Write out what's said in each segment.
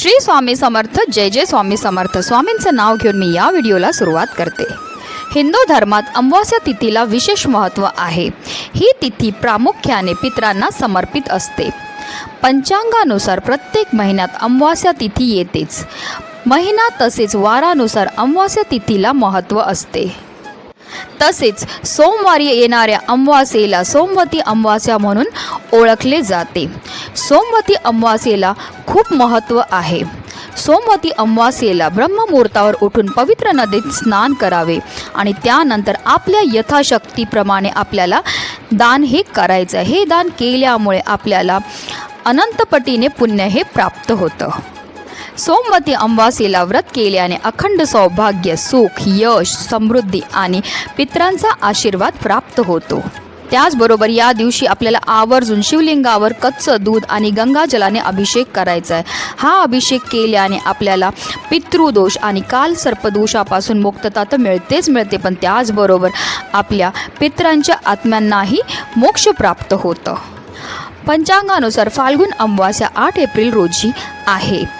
श्री स्वामी समर्थ जय जय स्वामी समर्थ. स्वामींचं नाव घेऊन मी या व्हिडिओला सुरुवात करते. हिंदू धर्मात अमावास्या तिथीला विशेष महत्त्व आहे. ही तिथी प्रामुख्याने पितरांना समर्पित असते. पंचांगानुसार प्रत्येक महिन्यात अमावास्या तिथी येतेच. महिना तसेच वारानुसार अमावास्या तिथीला महत्त्व असते. तसेच सोमवारी येणाऱ्या अमावास्येला सोमवती अमावास्या म्हणून ओळखले जाते. सोमवती अमावास्येला खूप महत्त्व आहे. सोमवती अमावास्येला ब्रह्ममुहूर्तावर उठून पवित्र नदीत स्नान करावे आणि त्यानंतर आपल्या यथाशक्तीप्रमाणे आपल्याला दान हे करायचं हे दान केल्यामुळे आपल्याला अनंतपटीने पुण्य हे प्राप्त होतं. सोमवती अमावास्येला व्रत केल्याने अखंड सौभाग्य सुख यश समृद्धी आणि पित्रांचा आशीर्वाद प्राप्त होतो. त्याचबरोबर या दिवशी आपल्याला आवर्जून शिवलिंगावर कच्चं दूध आणि गंगाजलाने अभिषेक करायचा आहे. हा अभिषेक केल्याने आपल्याला पितृदोष आणि काल सर्पदोषापासून मुक्तता तर मिळतेच मिळते पण त्याचबरोबर आपल्या पित्रांच्या आत्म्यांनाही मोक्ष प्राप्त होतं. पंचांगानुसार फाल्गुन अमावास्या आठ एप्रिल रोजी आहे.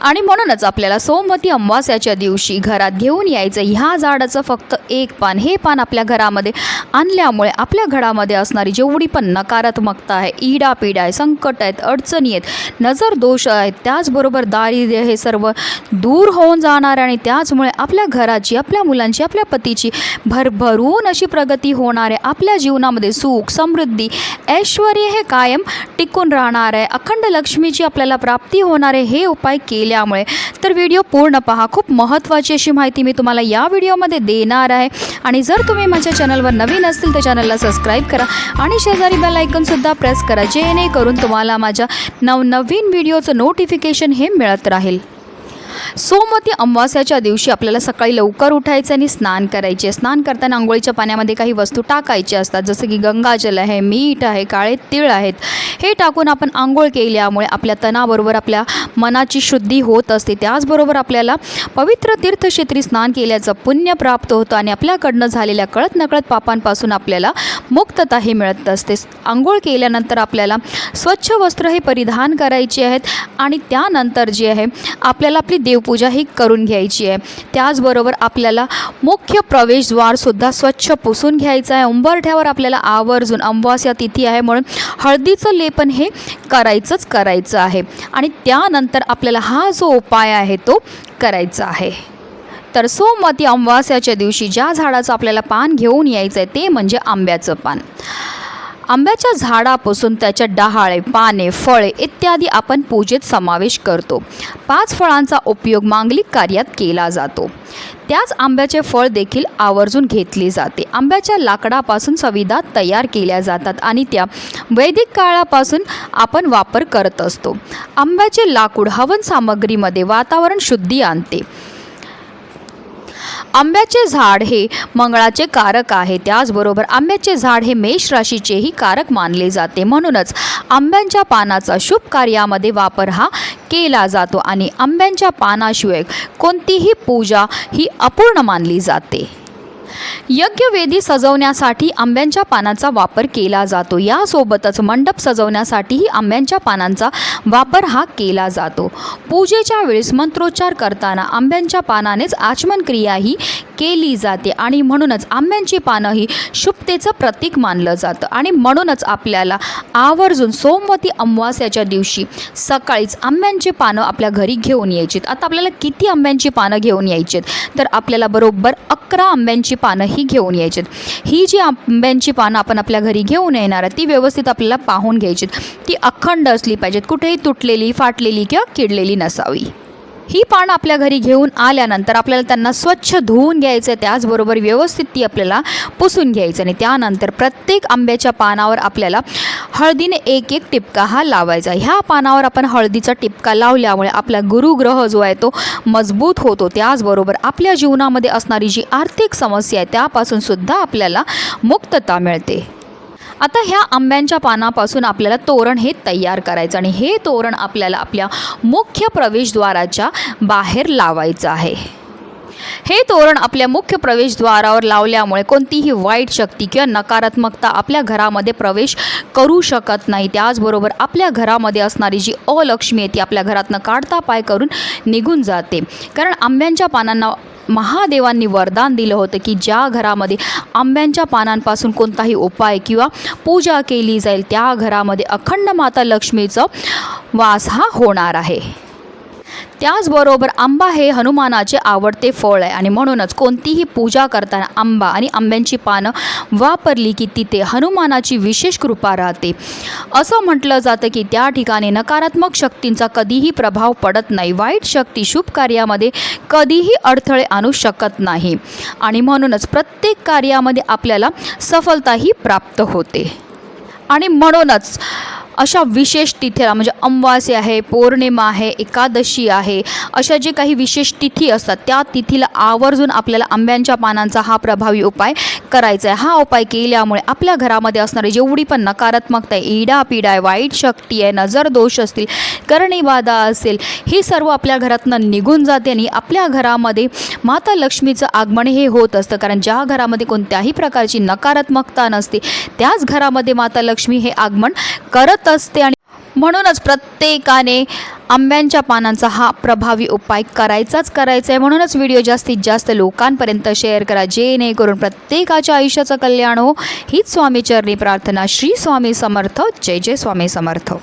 आणि म्हणूनच आपल्याला सोमवती अमावास्याच्या दिवशी घरात घेऊन यायचं. ह्या झाडाचं फक्त एक पान. हे पान आपल्या घरामध्ये आणल्यामुळे आपल्या घरामध्ये असणारी जेवढी पण नकारात्मकता आहे ईडापीडा आहे संकट आहेत अडचणी आहेत नजर दोष आहेत त्याचबरोबर दारिद्र्य हे सर्व दूर होऊन जाणार आणि त्याचमुळे आपल्या घराची आपल्या मुलांची आपल्या पतीची भरभरून अशी प्रगती होणार आहे. आपल्या जीवनामध्ये सुख समृद्धी ऐश्वर हे कायम टिकून राहणार आहे. अखंड लक्ष्मीची आपल्याला प्राप्ती होणार आहे. हे उपाय केल्यामुळे तर व्हिडिओ पूर्ण पहा. खूप महत्त्वाची अशी माहिती मी तुम्हाला या व्हिडिओमध्ये देणार आहे. आणि जर तुम्ही माझ्या चॅनलवर नवीन असतील तर चॅनलला सबस्क्राईब करा. आणि शेजारी बेल आयकनसुद्धा प्रेस करा जेणेकरून तुम्हाला माझ्या नवनवीन व्हिडिओचं नोटिफिकेशन हे मिळत राहील. सोमवती अमावास्याच्या दिवशी आपल्याला सकाळी लवकर उठायचं आणि स्नान करायचे. स्नान करताना आंघोळीच्या पाण्यामध्ये काही वस्तू टाकायच्या असतात जसं की गंगाजल आहे मीठ आहे काळे तीळ आहेत. हे टाकून आपण आंघोळ केल्यामुळे आपल्या तणाबरोबर आपल्या मनाची शुद्धी होत असते. त्याचबरोबर आपल्याला पवित्र तीर्थक्षेत्री स्नान केल्याचं पुण्य प्राप्त होतं आणि आपल्याकडनं झालेल्या कळत नकळत पापांपासून आपल्याला मुक्तताही मिळत असते. आंघोळ केल्यानंतर आपल्याला स्वच्छ वस्त्र हे परिधान करायचे आहेत आणि त्यानंतर जे आहे आपल्याला आपली देव ही करून घ्यायची आहे. त्याचबरोबर आपल्याला मुख्य प्रवेशद्वारसुद्धा स्वच्छ पुसून घ्यायचं आहे. उंबरठ्यावर आपल्याला आवर्जून अमावास्या तिथी आहे म्हणून हळदीचं लेपन हे करायचंच करायचं आहे. आणि त्यानंतर आपल्याला हा जो उपाय आहे तो करायचा आहे. तर सोमवती अमावास्याच्या दिवशी ज्या झाडाचं आपल्याला पान घेऊन यायचं आहे ते म्हणजे आंब्याचं पान. आंब्याच्या झाडापासून त्याच्या डहाळे पाने फळे इत्यादी आपण पूजेत समावेश करतो. पाच फळांचा उपयोग मांगलिक कार्यात केला जातो. त्याच आंब्याचे फळ देखील आवर्जून घेतले जाते. आंब्याच्या लाकडापासून संविधा तयार केल्या जातात आणि त्या वैदिक काळापासून आपण वापर करत असतो. आंब्याचे लाकूड हवन सामग्रीमध्ये वातावरण शुद्धी आणते. आंब्याचे झाड हे मंगळाचे कारक आहे. त्याचबरोबर आंब्याचे झाड हे मेष राशीचेही कारक मानले जाते. म्हणूनच आंब्यांच्या पानाचा शुभ कार्यामध्ये वापर हा केला जातो आणि आंब्यांच्या पानाशिवाय कोणतीही पूजा ही अपूर्ण मानली जाते. यज्ञवेदी सजवण्यासाठी आंब्यांच्या पानांचा वापर केला जातो. यासोबतच मंडप सजवण्यासाठीही आंब्यांच्या पानांचा वापर हा केला जातो. पूजेच्या वेळेस मंत्रोच्चार करताना आंब्यांच्या पानानेच आचमन क्रिया ही केली जाते आणि म्हणूनच आंब्यांची पानं ही शुभतेचं प्रतीक मानलं जातं. आणि म्हणूनच आपल्याला आवर्जून सोमवती अमावास्याच्या दिवशी सकाळीच आंब्यांची पानं आपल्या घरी घेऊन यायची आता आपल्याला किती आंब्यांची पानं घेऊन यायची तर आपल्याला बरोबर अकरा आंब्यांची पानं ही घेऊन यायचे ही जी आंब्यांची पानं आपण आपल्या घरी घेऊन येणार आहे ती व्यवस्थित आपल्याला पाहून घ्यायची ती अखंड असली पाहिजेत. कुठेही तुटलेली फाटलेली किंवा किडलेली नसावी. ही पानं आपल्या घरी घेऊन आल्यानंतर आपल्याला त्यांना स्वच्छ धुवून घ्यायचं आहे. त्याचबरोबर व्यवस्थित ती आपल्याला पुसून घ्यायचं आणि त्यानंतर प्रत्येक आंब्याच्या पानावर आपल्याला हळदीने एक एक टिपका हा लावायचा ह्या पानावर आपण हळदीचा टिपका लावल्यामुळे आपला गुरुग्रह जो आहे तो मजबूत होतो. त्याचबरोबर आपल्या जीवनामध्ये असणारी जी आर्थिक समस्या आहे त्यापासून सुद्धा आपल्याला मुक्तता मिळते. आता ह्या आंब्यांच्या पानापासून आपल्याला तोरण हे तयार करायचं आणि हे तोरण आपल्याला आपल्या मुख्य प्रवेशद्वाराच्या बाहेर लावायचं आहे. हे तोरण आपल्या मुख्य प्रवेशद्वारावर लावल्यामुळे कोणतीही वाईट शक्ती किंवा नकारात्मकता आपल्या घरामध्ये प्रवेश करू शकत नाही. त्याचबरोबर आपल्या घरामध्ये असणारी जी अलक्ष्मी आहे ती आपल्या घरातनं काढता पाय करून निघून जाते. कारण आंब्यांच्या पानांना महादेवांनी वरदान दिलं होतं की ज्या घरामध्ये आंब्यांच्या पानांपासून कोणताही उपाय किंवा पूजा केली जाईल त्या घरामध्ये अखंड माता लक्ष्मीचं वास हा होणार आहे. त्याचबरोबर आंबा हे हनुमानाचे आवडते फळ आहे. आणि म्हणूनच कोणतीही पूजा करताना आंबा आणि आंब्यांची पानं वापरली की तिथे हनुमानाची विशेष कृपा राहते. असं म्हटलं जातं की त्या ठिकाणी नकारात्मक शक्तींचा कधीही प्रभाव पडत नाही. वाईट शक्ती शुभ कार्यामध्ये कधीही अडथळे आणू शकत नाही. आणि म्हणूनच प्रत्येक कार्यामध्ये आपल्याला सफलताही प्राप्त होते. आणि म्हणूनच अशा विशेष तिथीला म्हणजे अमावास्या आहे पौर्णिमा आहे एकादशी आहे अशा जे काही विशेष तिथी असतात त्या तिथीला आवर्जून आपल्याला आंब्यांच्या पानांचा हा प्रभावी उपाय करायचा आहे हा उपाय केल्यामुळे आपल्या घरामध्ये असणारी जेवढी पण नकारात्मकता आहे इडा पिडा आहे वाईट शक्ती आहे नजर दोष असतील करणीबाधा असेल ही सर्व आपल्या घरातनं निघून जाते आणि आपल्या घरामध्ये माता लक्ष्मीचं आगमन हे होत असतं. कारण ज्या घरामध्ये कोणत्याही प्रकारची नकारात्मकता नसते त्याच घरामध्ये माता लक्ष्मी हे आगमन करत असते. आणि म्हणूनच प्रत्येकाने आंब्यांच्या पानांचा हा प्रभावी उपाय करायचाच करायचा आहे म्हणूनच व्हिडिओ जास्तीत जास्त लोकांपर्यंत शेअर करा जेणेकरून प्रत्येकाच्या आयुष्याचं कल्याण हो. हीच स्वामीचरणी प्रार्थना. श्री स्वामी समर्थ. जय जय स्वामी समर्थ.